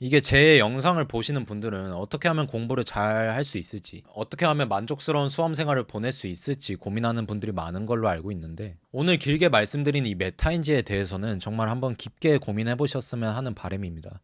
이게 제 영상을 보시는 분들은 어떻게 하면 공부를 잘 할 수 있을지, 어떻게 하면 만족스러운 수험 생활을 보낼 수 있을지 고민하는 분들이 많은 걸로 알고 있는데, 오늘 길게 말씀드린 이 메타인지에 대해서는 정말 한번 깊게 고민해 보셨으면 하는 바람입니다.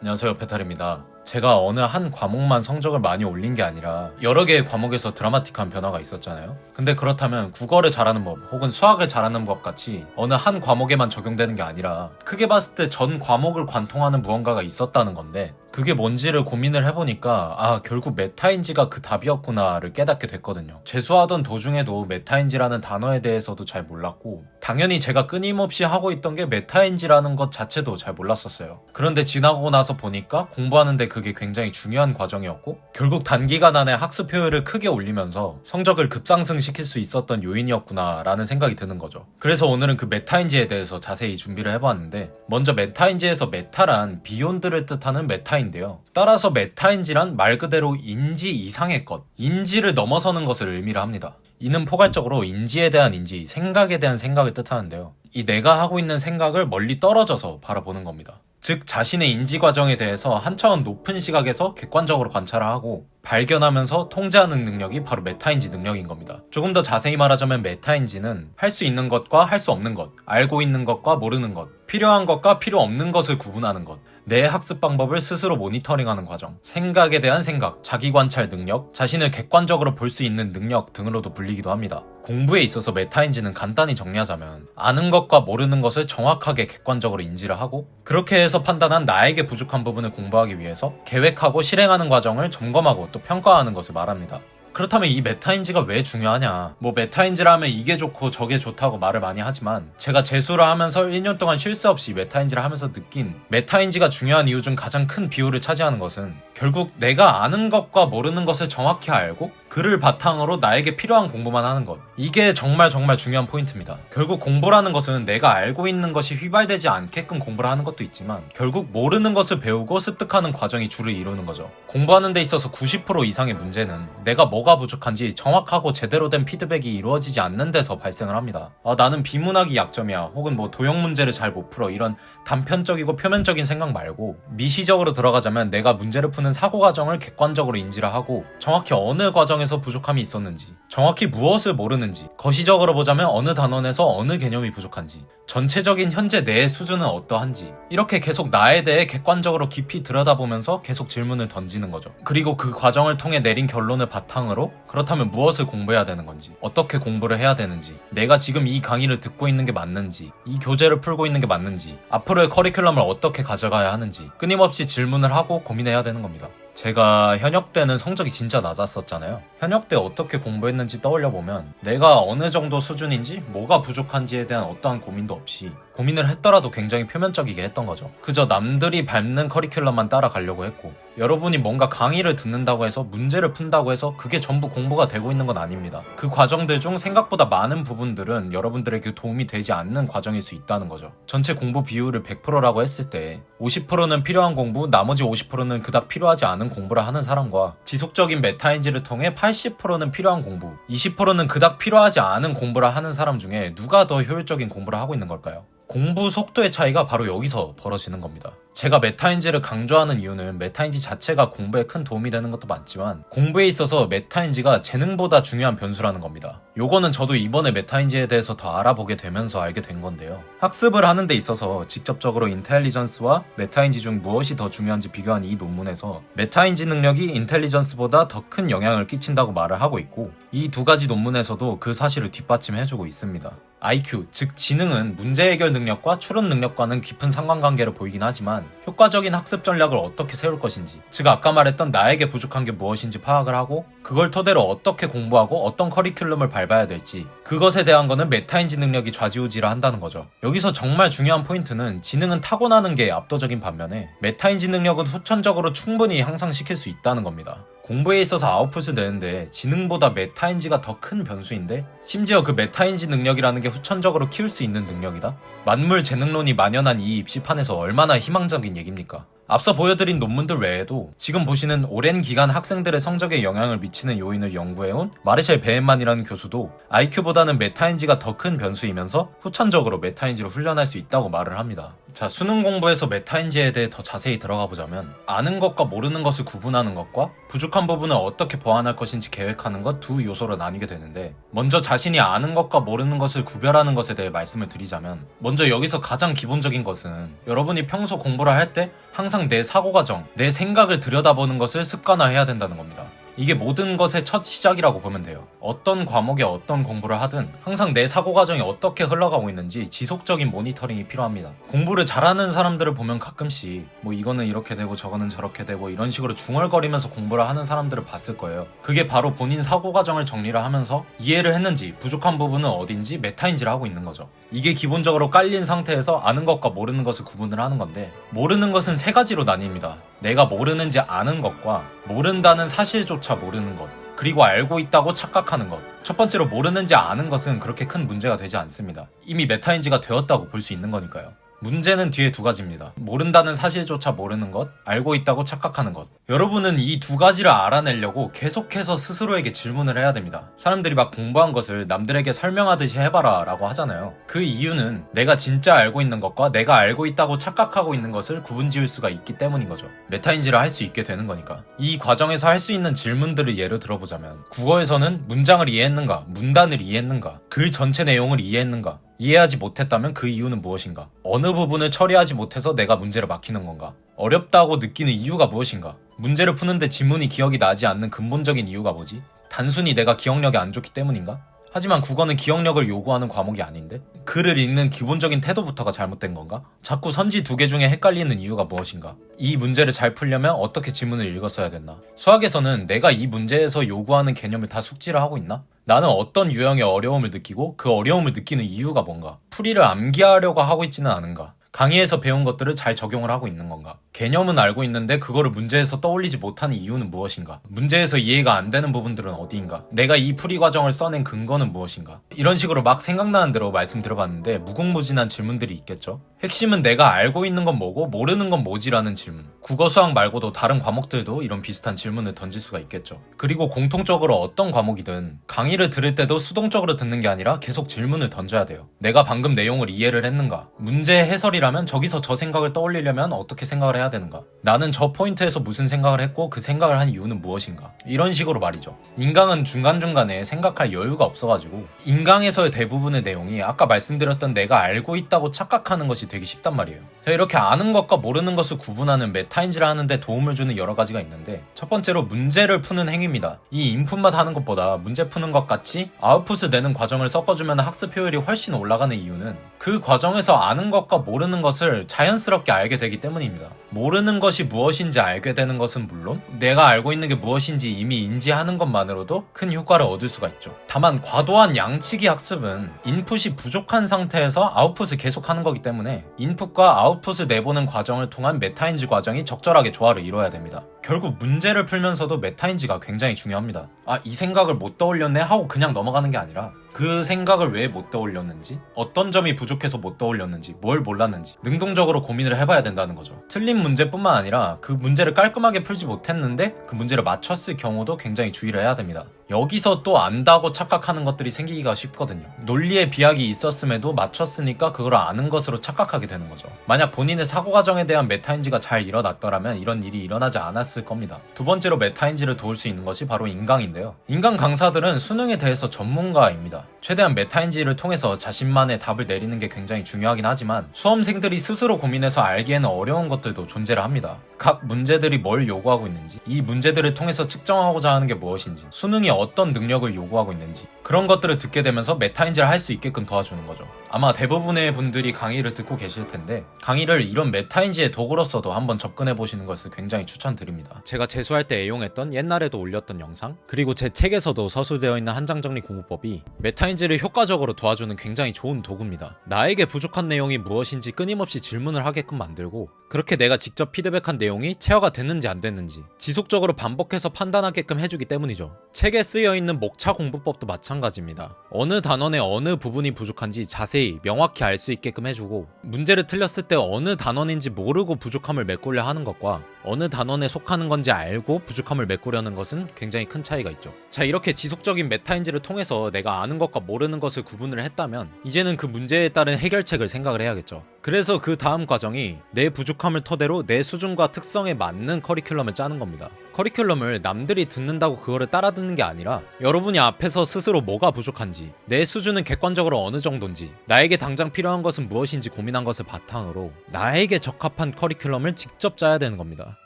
안녕하세요, 페탈입니다. 제가 어느 한 과목만 성적을 많이 올린 게 아니라 여러 개의 과목에서 드라마틱한 변화가 있었잖아요. 근데 그렇다면 국어를 잘하는 법 혹은 수학을 잘하는 법 같이 어느 한 과목에만 적용되는 게 아니라 크게 봤을 때 전 과목을 관통하는 무언가가 있었다는 건데 그게 뭔지를 고민을 해보니까 아 결국 메타인지가 그 답이었구나를 깨닫게 됐거든요. 재수하던 도중에도 메타인지라는 단어에 대해서도 잘 몰랐고 당연히 제가 끊임없이 하고 있던 게 메타인지라는 것 자체도 잘 몰랐었어요. 그런데 지나고 나서 보니까 공부하는데 그게 굉장히 중요한 과정이었고 결국 단기간 안에 학습 효율을 크게 올리면서 성적을 급상승시킬 수 있었던 요인이었구나라는 생각이 드는 거죠. 그래서 오늘은 그 메타인지에 대해서 자세히 준비를 해봤는데 먼저 메타인지에서 메타란 비욘드를 뜻하는 메타인데요. 따라서 메타인지란 말 그대로 인지 이상의 것, 인지를 넘어서는 것을 의미를 합니다. 이는 포괄적으로 인지에 대한 인지, 생각에 대한 생각을 뜻하는데요. 이 내가 하고 있는 생각을 멀리 떨어져서 바라보는 겁니다. 즉 자신의 인지 과정에 대해서 한 차원 높은 시각에서 객관적으로 관찰을 하고 발견하면서 통제하는 능력이 바로 메타인지 능력인 겁니다. 조금 더 자세히 말하자면 메타인지는 할 수 있는 것과 할 수 없는 것, 알고 있는 것과 모르는 것, 필요한 것과 필요 없는 것을 구분하는 것, 내 학습 방법을 스스로 모니터링하는 과정, 생각에 대한 생각, 자기 관찰 능력, 자신을 객관적으로 볼 수 있는 능력 등으로도 불리기도 합니다. 공부에 있어서 메타인지는 간단히 정리하자면 아는 것과 모르는 것을 정확하게 객관적으로 인지를 하고 그렇게 해서 판단한 나에게 부족한 부분을 공부하기 위해서 계획하고 실행하는 과정을 점검하고 또 평가하는 것을 말합니다. 그렇다면 이 메타인지가 왜 중요하냐? 뭐 메타인지라 하면 이게 좋고 저게 좋다고 말을 많이 하지만 제가 재수를 하면서 1년 동안 쉴 새 없이 메타인지를 하면서 느낀 메타인지가 중요한 이유 중 가장 큰 비율을 차지하는 것은 결국 내가 아는 것과 모르는 것을 정확히 알고 그를 바탕으로 나에게 필요한 공부만 하는 것. 이게 정말 정말 중요한 포인트입니다. 결국 공부라는 것은 내가 알고 있는 것이 휘발되지 않게끔 공부를 하는 것도 있지만 결국 모르는 것을 배우고 습득하는 과정이 주를 이루는 거죠. 공부하는 데 있어서 90% 이상의 문제는 내가 뭐가 부족한지 정확하고 제대로 된 피드백이 이루어지지 않는 데서 발생을 합니다. 아, 나는 비문학이 약점이야. 혹은 뭐 도형 문제를 잘 못 풀어. 이런 단편적이고 표면적인 생각 말고 미시적으로 들어가자면 내가 문제를 푸는 사고 과정을 객관적으로 인지를 하고 정확히 어느 과정에서 부족함이 있었는지 정확히 무엇을 모르는지 거시적으로 보자면 어느 단원에서 어느 개념이 부족한지 전체적인 현재 내 수준은 어떠한지 이렇게 계속 나에 대해 객관적으로 깊이 들여다보면서 계속 질문을 던지는 거죠. 그리고 그 과정을 통해 내린 결론을 바탕으로 그렇다면 무엇을 공부해야 되는 건지 어떻게 공부를 해야 되는지 내가 지금 이 강의를 듣고 있는 게 맞는지 이 교재를 풀고 있는 게 맞는지 앞으로의 커리큘럼을 어떻게 가져가야 하는지 끊임없이 질문을 하고 고민해야 되는 겁니다. 감사합니다. 제가 현역 때는 성적이 진짜 낮았었잖아요. 현역 때 어떻게 공부했는지 떠올려 보면 내가 어느 정도 수준인지 뭐가 부족한지에 대한 어떠한 고민도 없이 고민을 했더라도 굉장히 표면적이게 했던 거죠. 그저 남들이 밟는 커리큘럼만 따라가려고 했고 여러분이 뭔가 강의를 듣는다고 해서 문제를 푼다고 해서 그게 전부 공부가 되고 있는 건 아닙니다. 그 과정들 중 생각보다 많은 부분들은 여러분들에게 도움이 되지 않는 과정일 수 있다는 거죠. 전체 공부 비율을 100%라고 했을 때 50%는 필요한 공부, 나머지 50%는 그닥 필요하지 않은 공부를 하는 사람과 지속적인 메타인지를 통해 80%는 필요한 공부, 20%는 그닥 필요하지 않은 공부를 하는 사람 중에 누가 더 효율적인 공부를 하고 있는 걸까요? 공부 속도의 차이가 바로 여기서 벌어지는 겁니다. 제가 메타인지를 강조하는 이유는 메타인지 자체가 공부에 큰 도움이 되는 것도 많지만 공부에 있어서 메타인지가 재능보다 중요한 변수라는 겁니다. 요거는 저도 이번에 메타인지에 대해서 더 알아보게 되면서 알게 된 건데요. 학습을 하는 데 있어서 직접적으로 인텔리전스와 메타인지 중 무엇이 더 중요한지 비교한 이 논문에서 메타인지 능력이 인텔리전스보다 더 큰 영향을 끼친다고 말을 하고 있고 이 두 가지 논문에서도 그 사실을 뒷받침해주고 있습니다. IQ, 즉 지능은 문제 해결 능력과 추론 능력과는 깊은 상관관계를 보이긴 하지만 효과적인 학습 전략을 어떻게 세울 것인지, 즉 아까 말했던 나에게 부족한 게 무엇인지 파악을 하고 그걸 토대로 어떻게 공부하고 어떤 커리큘럼을 밟아야 될지 그것에 대한 거는 메타인지 능력이 좌지우지를 한다는 거죠. 여기서 정말 중요한 포인트는 지능은 타고나는 게 압도적인 반면에 메타인지 능력은 후천적으로 충분히 향상시킬 수 있다는 겁니다. 공부에 있어서 아웃풋을 내는데 지능보다 메타인지가 더 큰 변수인데 심지어 그 메타인지 능력이라는 게 후천적으로 키울 수 있는 능력이다? 만물 재능론이 만연한 이 입시판에서 얼마나 희망적인 얘기입니까? 앞서 보여드린 논문들 외에도 지금 보시는 오랜 기간 학생들의 성적에 영향을 미치는 요인을 연구해온 마르셀 베엔만이라는 교수도 IQ보다는 메타인지가 더 큰 변수이면서 후천적으로 메타인지로 훈련할 수 있다고 말을 합니다. 자, 수능 공부에서 메타인지에 대해 더 자세히 들어가 보자면 아는 것과 모르는 것을 구분하는 것과 부족한 부분을 어떻게 보완할 것인지 계획하는 것 두 요소로 나뉘게 되는데 먼저 자신이 아는 것과 모르는 것을 구별하는 것에 대해 말씀을 드리자면 먼저 여기서 가장 기본적인 것은 여러분이 평소 공부를 할때 항상 내 사고 과정, 내 생각을 들여다보는 것을 습관화해야 된다는 겁니다. 이게 모든 것의 첫 시작이라고 보면 돼요. 어떤 과목에 어떤 공부를 하든 항상 내 사고 과정이 어떻게 흘러가고 있는지 지속적인 모니터링이 필요합니다. 공부를 잘하는 사람들을 보면 가끔씩 뭐 이거는 이렇게 되고 저거는 저렇게 되고 이런 식으로 중얼거리면서 공부를 하는 사람들을 봤을 거예요. 그게 바로 본인 사고 과정을 정리를 하면서 이해를 했는지 부족한 부분은 어딘지 메타인지를 하고 있는 거죠. 이게 기본적으로 깔린 상태에서 아는 것과 모르는 것을 구분을 하는 건데 모르는 것은 세 가지로 나뉩니다. 내가 모르는지 아는 것과 모른다는 사실조차 모르는 것 그리고 알고 있다고 착각하는 것. 첫 번째로 모르는지 아는 것은 그렇게 큰 문제가 되지 않습니다. 이미 메타인지가 되었다고 볼 수 있는 거니까요. 문제는 뒤에 두 가지입니다. 모른다는 사실조차 모르는 것, 알고 있다고 착각하는 것. 여러분은 이 두 가지를 알아내려고 계속해서 스스로에게 질문을 해야 됩니다. 사람들이 막 공부한 것을 남들에게 설명하듯이 해봐라 라고 하잖아요. 그 이유는 내가 진짜 알고 있는 것과 내가 알고 있다고 착각하고 있는 것을 구분 지을 수가 있기 때문인 거죠. 메타인지를 할 수 있게 되는 거니까. 이 과정에서 할 수 있는 질문들을 예로 들어보자면 국어에서는 문장을 이해했는가, 문단을 이해했는가, 글 전체 내용을 이해했는가, 이해하지 못했다면 그 이유는 무엇인가? 어느 부분을 처리하지 못해서 내가 문제를 막히는 건가? 어렵다고 느끼는 이유가 무엇인가? 문제를 푸는데 지문이 기억이 나지 않는 근본적인 이유가 뭐지? 단순히 내가 기억력이 안 좋기 때문인가? 하지만 국어는 기억력을 요구하는 과목이 아닌데? 글을 읽는 기본적인 태도부터가 잘못된 건가? 자꾸 선지 두 개 중에 헷갈리는 이유가 무엇인가? 이 문제를 잘 풀려면 어떻게 지문을 읽었어야 됐나? 수학에서는 내가 이 문제에서 요구하는 개념을 다 숙지를 하고 있나? 나는 어떤 유형의 어려움을 느끼고 그 어려움을 느끼는 이유가 뭔가? 풀이를 암기하려고 하고 있지는 않은가? 강의에서 배운 것들을 잘 적용을 하고 있는 건가? 개념은 알고 있는데 그거를 문제에서 떠올리지 못하는 이유는 무엇인가? 문제에서 이해가 안 되는 부분들은 어디인가? 내가 이 풀이 과정을 써낸 근거는 무엇인가? 이런 식으로 막 생각나는 대로 말씀 들어봤는데 무궁무진한 질문들이 있겠죠? 핵심은 내가 알고 있는 건 뭐고 모르는 건 뭐지라는 질문. 국어 수학 말고도 다른 과목들도 이런 비슷한 질문을 던질 수가 있겠죠. 그리고 공통적으로 어떤 과목이든 강의를 들을 때도 수동적으로 듣는 게 아니라 계속 질문을 던져야 돼요. 내가 방금 내용을 이해를 했는가? 문제 해설이라면 저기서 저 생각을 떠올리려면 어떻게 생각을 해야 되는가? 나는 저 포인트에서 무슨 생각을 했고 그 생각을 한 이유는 무엇인가? 이런 식으로 말이죠. 인강은 중간중간에 생각할 여유가 없어가지고 인강에서의 대부분의 내용이 아까 말씀드렸던 내가 알고 있다고 착각하는 것이 되게 쉽단 말이에요. 자, 이렇게 아는 것과 모르는 것을 구분하는 메타인지를 하는데 도움을 주는 여러 가지가 있는데 첫 번째로 문제를 푸는 행위입니다. 이 인풋만 하는 것보다 문제 푸는 것 같이 아웃풋을 내는 과정을 섞어주면 학습 효율이 훨씬 올라가는 이유는 그 과정에서 아는 것과 모르는 것을 자연스럽게 알게 되기 때문입니다. 모르는 것이 무엇인지 알게 되는 것은 물론 내가 알고 있는 게 무엇인지 이미 인지하는 것만으로도 큰 효과를 얻을 수가 있죠. 다만 과도한 양치기 학습은 인풋이 부족한 상태에서 아웃풋을 계속하는 거기 때문에 인풋과 아웃풋을 내보는 과정을 통한 메타인지 과정이 적절하게 조화를 이뤄야 됩니다. 결국 문제를 풀면서도 메타인지가 굉장히 중요합니다. 아, 이 생각을 못 떠올렸네 하고 그냥 넘어가는 게 아니라 그 생각을 왜 못 떠올렸는지, 어떤 점이 부족해서 못 떠올렸는지, 뭘 몰랐는지 능동적으로 고민을 해봐야 된다는 거죠. 틀린 문제뿐만 아니라 그 문제를 깔끔하게 풀지 못했는데 그 문제를 맞췄을 경우도 굉장히 주의를 해야 됩니다. 여기서 또 안다고 착각하는 것들이 생기기가 쉽거든요. 논리의 비약이 있었음에도 맞췄으니까 그걸 아는 것으로 착각하게 되는 거죠. 만약 본인의 사고 과정에 대한 메타인지가 잘 일어났더라면 이런 일이 일어나지 않았을 겁니다. 두 번째로 메타인지를 도울 수 있는 것이 바로 인강인데요. 인강 강사들은 수능에 대해서 전문가입니다. 최대한 메타인지를 통해서 자신만의 답을 내리는 게 굉장히 중요하긴 하지만 수험생들이 스스로 고민해서 알기에는 어려운 것들도 존재를 합니다. 각 문제들이 뭘 요구하고 있는지, 이 문제들을 통해서 측정하고자 하는 게 무엇인지, 수능이 어떤 능력을 요구하고 있는지, 그런 것들을 듣게 되면서 메타인지를 할 수 있게끔 도와주는 거죠. 아마 대부분의 분들이 강의를 듣고 계실 텐데, 강의를 이런 메타인지의 도구로서도 한번 접근해 보시는 것을 굉장히 추천드립니다. 제가 재수할 때 애용했던 옛날에도 올렸던 영상, 그리고 제 책에서도 서술되어 있는 한장 정리 공부법이 메타인지를 효과적으로 도와주는 굉장히 좋은 도구입니다. 나에게 부족한 내용이 무엇인지 끊임없이 질문을 하게끔 만들고, 그렇게 내가 직접 피드백한 내용이 체화가 됐는지 안 됐는지 지속적으로 반복해서 판단하게끔 해주기 때문이죠. 책에 쓰여 있는 목차 공부법도 마찬가지입니다. 마찬가지입니다. 어느 단원의 어느 부분이 부족한지 자세히 명확히 알 수 있게끔 해주고 문제를 틀렸을 때 어느 단원인지 모르고 부족함을 메꾸려 하는 것과 어느 단원에 속하는 건지 알고 부족함을 메꾸려는 것은 굉장히 큰 차이가 있죠. 자 이렇게 지속적인 메타인지를 통해서 내가 아는 것과 모르는 것을 구분을 했다면 이제는 그 문제에 따른 해결책을 생각을 해야겠죠. 그래서 그 다음 과정이 내 부족함을 토대로 내 수준과 특성에 맞는 커리큘럼을 짜는 겁니다. 커리큘럼을 남들이 듣는다고 그거를 따라 듣는 게 아니라 여러분이 앞에서 스스로 뭐가 부족한지 내 수준은 객관적으로 어느 정도인지 나에게 당장 필요한 것은 무엇인지 고민한 것을 바탕으로 나에게 적합한 커리큘럼을 직접 짜야 되는 겁니다.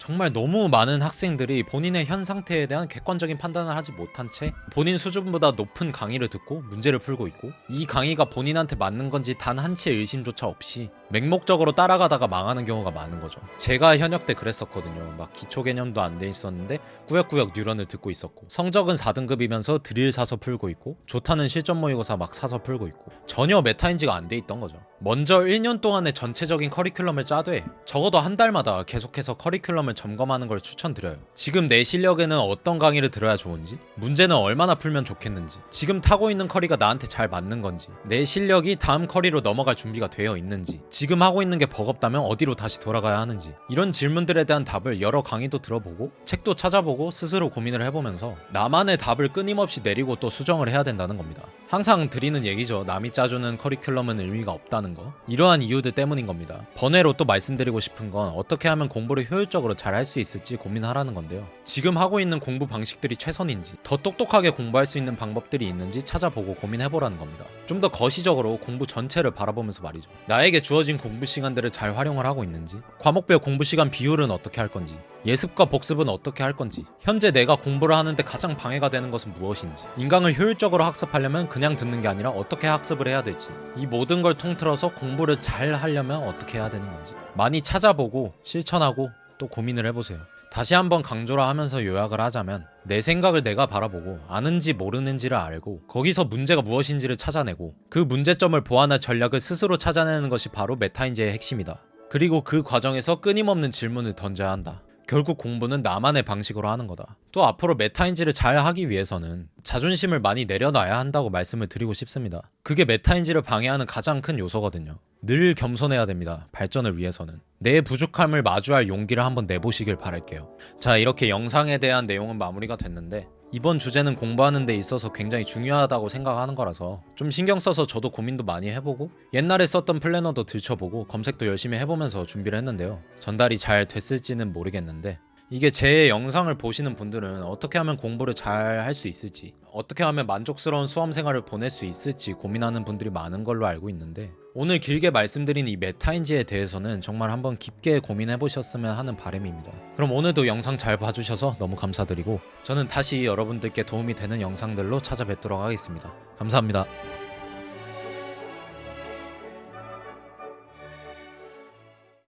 정말 너무 많은 학생들이 본인의 현 상태에 대한 객관적인 판단을 하지 못한 채 본인 수준보다 높은 강의를 듣고 문제를 풀고 있고 이 강의가 본인한테 맞는 건지 단 한 채 의심조차 없이 맹목적으로 따라가다가 망하는 경우가 많은 거죠. 제가 현역 때 그랬었거든요. 막 기초 개념도 안 돼 있었는데 꾸역꾸역 뉴런을 듣고 있었고 성적은 4등급이면서 드릴 사서 풀고 있고 좋다는 실전 모의고사 막 사서 풀고 있고 전혀 메타인지가 안 돼 있던 거죠. 먼저 1년 동안의 전체적인 커리큘럼을 짜되 적어도 한 달마다 계속해서 커리큘럼을 점검하는 걸 추천드려요. 지금 내 실력에는 어떤 강의를 들어야 좋은지, 문제는 얼마나 풀면 좋겠는지, 지금 타고 있는 커리가 나한테 잘 맞는 건지, 내 실력이 다음 커리로 넘어갈 준비가 되어 있는지, 지금 하고 있는 게 버겁다면 어디로 다시 돌아가야 하는지, 이런 질문들에 대한 답을 여러 강의도 들어보고, 책도 찾아보고 스스로 고민을 해보면서 나만의 답을 끊임없이 내리고 또 수정을 해야 된다는 겁니다. 항상 드리는 얘기죠. 남이 짜주는 커리큘럼은 의미가 없다는 거. 이러한 이유들 때문인 겁니다. 번외로 또 말씀드리고 싶은 건 어떻게 하면 공부를 효율적으로 잘 할 수 있을지 고민하라는 건데요. 지금 하고 있는 공부 방식들이 최선인지, 더 똑똑하게 공부할 수 있는 방법들이 있는지 찾아보고 고민해보라는 겁니다. 좀 더 거시적으로 공부 전체를 바라보면서 말이죠. 나에게 주어진 공부 시간들을 잘 활용을 하고 있는지, 과목별 공부 시간 비율은 어떻게 할 건지, 예습과 복습은 어떻게 할 건지, 현재 내가 공부를 하는데 가장 방해가 되는 것은 무엇인지, 인강을 효율적으로 학습하려면 그냥 듣는 게 아니라 어떻게 학습을 해야 될지, 이 모든 걸 통틀어서 공부를 잘 하려면 어떻게 해야 되는 건지, 많이 찾아보고 실천하고 또 고민을 해보세요. 다시 한번 강조를 하면서 요약을 하자면 내 생각을 내가 바라보고 아는지 모르는지를 알고 거기서 문제가 무엇인지를 찾아내고 그 문제점을 보완할 전략을 스스로 찾아내는 것이 바로 메타인지의 핵심이다. 그리고 그 과정에서 끊임없는 질문을 던져야 한다. 결국 공부는 나만의 방식으로 하는 거다. 또 앞으로 메타인지를 잘 하기 위해서는 자존심을 많이 내려놔야 한다고 말씀을 드리고 싶습니다. 그게 메타인지를 방해하는 가장 큰 요소거든요. 늘 겸손해야 됩니다. 발전을 위해서는. 내 부족함을 마주할 용기를 한번 내보시길 바랄게요. 자, 이렇게 영상에 대한 내용은 마무리가 됐는데 이번 주제는 공부하는 데 있어서 굉장히 중요하다고 생각하는 거라서 좀 신경 써서 저도 고민도 많이 해보고 옛날에 썼던 플래너도 들춰보고 검색도 열심히 해보면서 준비를 했는데요. 전달이 잘 됐을지는 모르겠는데 이게 제 영상을 보시는 분들은 어떻게 하면 공부를 잘 할 수 있을지, 어떻게 하면 만족스러운 수험 생활을 보낼 수 있을지 고민하는 분들이 많은 걸로 알고 있는데, 오늘 길게 말씀드린 이 메타인지에 대해서는 정말 한번 깊게 고민해 보셨으면 하는 바람입니다. 그럼 오늘도 영상 잘 봐주셔서 너무 감사드리고, 저는 다시 여러분들께 도움이 되는 영상들로 찾아뵙도록 하겠습니다. 감사합니다.